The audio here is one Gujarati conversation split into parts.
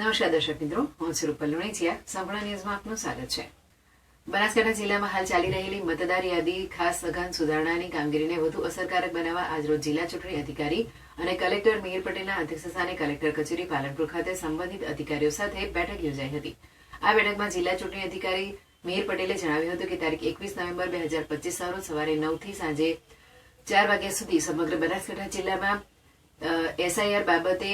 નમસ્કાર દર્શક મિત્રો, હું છું રૂપલ સંપૂર્ણ ન્યૂઝમાં આપનું સ્વાગત છે. બનાસકાંઠા જિલ્લામાં હાલ ચાલી રહેલી મતદાર યાદી ખાસ સઘન સુધારણાની કામગીરીને વધુ અસરકારક બનાવવા આજરોજ જિલ્લા ચૂંટણી અધિકારી અને કલેક્ટર મિહિર પટેલના અધ્યક્ષસ્થાને કલેક્ટર કચેરી પાલનપુર ખાતે સંબંધિત અધિકારીઓ સાથે બેઠક યોજાઈ હતી. આ બેઠકમાં જિલ્લા ચૂંટણી અધિકારી મિહિર પટેલે જણાવ્યું હતું કે તારીખ એકવીસ નવેમ્બર બે હજાર પચીસ રોજ સવારે નવથી સાંજે ચાર વાગ્યા સુધી સમગ્ર બનાસકાંઠા જિલ્લામાં એસઆઈઆર બાબતે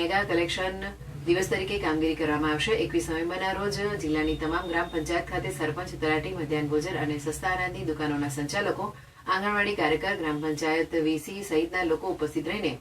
મેગા કલેક્શન દિવસ તરીકે કામગીરી કરવામાં આવશે. એકવીસ નવેમ્બરના રોજ જિલ્લાની તમામ ગ્રામ પંચાયત ખાતે સરપંચ, તલાટી, મધ્યાહન ભોજન અને સસ્તા અનાજની દુકાનોના સંચાલકો, આંગણવાડી કાર્યકર, ગ્રામ પંચાયત વીસી સહિતના લોકો ઉપસ્થિત રહીને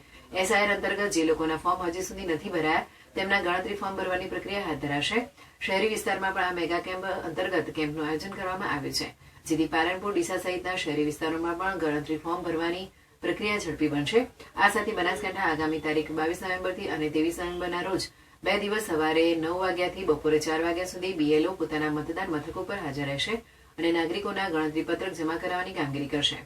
એસઆઈઆર અંતર્ગત જે લોકોના ફોર્મ હજી સુધી નથી ભરાયા, તેમના ગણતરી ફોર્મ ભરવાની પ્રક્રિયા હાથ ધરાશે. શહેરી વિસ્તારમાં પણ આ મેગા કેમ્પ અંતર્ગત કેમ્પનું આયોજન કરવામાં આવ્યું છે. જેથી પાલનપુર, ડીસા સહિતના શહેરી વિસ્તારોમાં પણ ગણતરી ફોર્મ ભરવાની પ્રક્રિયા ઝડપી બનશે. આ સાથે બનાસકાંઠા આગામી તારીખ બાવીસ નવેમ્બરથી અને ત્રેવીસ નવેમ્બરના રોજ બે દિવસ સવારે નવ વાગ્યાથી બપોરે ચાર વાગ્યા સુધી બીએલઓ પોતાના મતદાન મથકો પર હાજર રહેશે અને નાગરિકોના ગણતરી પત્રક જમા કરાવવાની કામગીરી કરશે.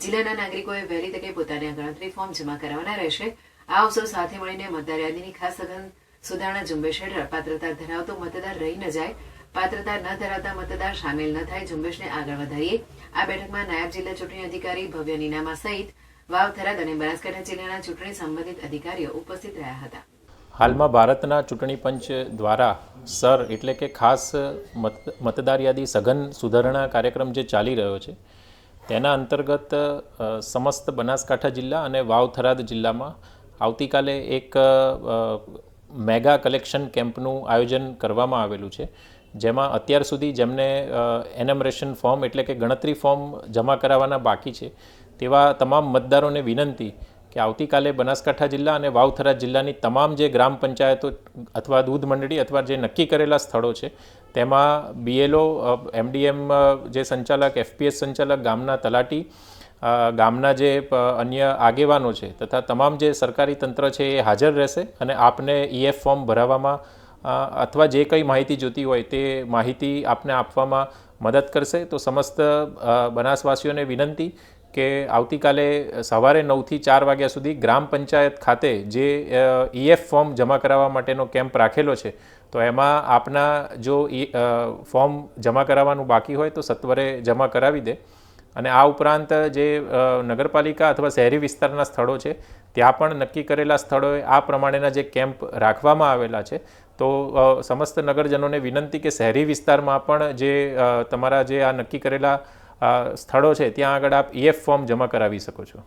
જિલ્લાના નાગરિકોએ વહેલી તકે પોતાના ગણતરી ફોર્મ જમા કરાવવાના રહેશે. આ અવસર સાથે મળીને મતદાર યાદીની ખાસ સઘન સુધારણા ઝુંબેશ હેઠળ પાત્રતા ધરાવતો મતદાર રહી ન જાય, પાત્રતા ન ધરાવતા મતદાર સામેલ ન થાય ઝુંબેશને આગળ વધારીએ. આ બેઠકમાં નાયબ જિલ્લા ચૂંટણી અધિકારી ભવ્ય નીનામા સહિત વાવ થરાદ અને બનાસકાંઠા જિલ્લાના ચૂંટણી સંબંધિત અધિકારીઓ ઉપસ્થિત રહ્યા હતા. હાલમાં ભારતના ચૂંટણી પંચ દ્વારા સર એટલે કે ખાસ મત, મતદાર યાદી સઘન સુધારણા કાર્યક્રમ જે ચાલી રહ્યો છે, તેના અંતર્ગત સમસ્ત બનાસકાંઠા જિલ્લા અને વાવ થરાદ જિલ્લામાં આવતીકાલે એક મેગા કલેક્શન કેમ્પનું આયોજન કરવામાં આવેલું છે, જેમાં અત્યાર સુધી જેમને એનમરેશન ફોર્મ એટલે કે ગણતરી ફોર્મ જમા કરાવવાના બાકી છે, તેવા તમામ મતદારોને વિનંતી કે આવતીકાલે બનાસકાંઠા જિલ્લા અને વાવથરા જિલ્લાની તમામ જે ગ્રામ પંચાયતો અથવા દૂધ મંડળી અથવા જે નક્કી કરેલા સ્થળો છે, તેમાં બીએલઓ એમડીએમ જે સંચાલક એફપીએસ સંચાલક, ગામના તલાટી ગામના જે અન્ય આગેવાનો છે તથા તમામ જે સરકારી તંત્ર છે એ હાજર રહેશે અને આપને ઈએફ ફોર્મ ભરાવવામાં અથવા જે કંઈ માહિતી જોતી હોય તે માહિતી આપને આપવામાં મદદ કરશે. તો સમસ્ત બનાસવાસીઓને વિનંતી કે આવતીકાલે સવારે નવથી ચાર વાગ્યા સુધી ગ્રામ પંચાયત ખાતે જે ઈએફ ફોર્મ જમા કરાવવા માટેનો કેમ્પ રાખેલો છે, તો એમાં આપના જો ઈ ફોર્મ જમા કરાવવાનું બાકી હોય તો સત્વરે જમા કરાવી દે. અને આ ઉપરાંત જે નગરપાલિકા અથવા શહેરી વિસ્તારના સ્થળો છે, ત્યાં પણ નક્કી કરેલા સ્થળોએ આ પ્રમાણેના જે કેમ્પ રાખવામાં આવેલા છે, તો સમસ્ત નગરજનોને વિનંતી કે શહેરી વિસ્તારમાં પણ જે તમારા જે આ નક્કી કરેલા સ્થળો છે ત્યાં આગળ આપ ઈએફ ફોર્મ જમા કરાવી શકો છો.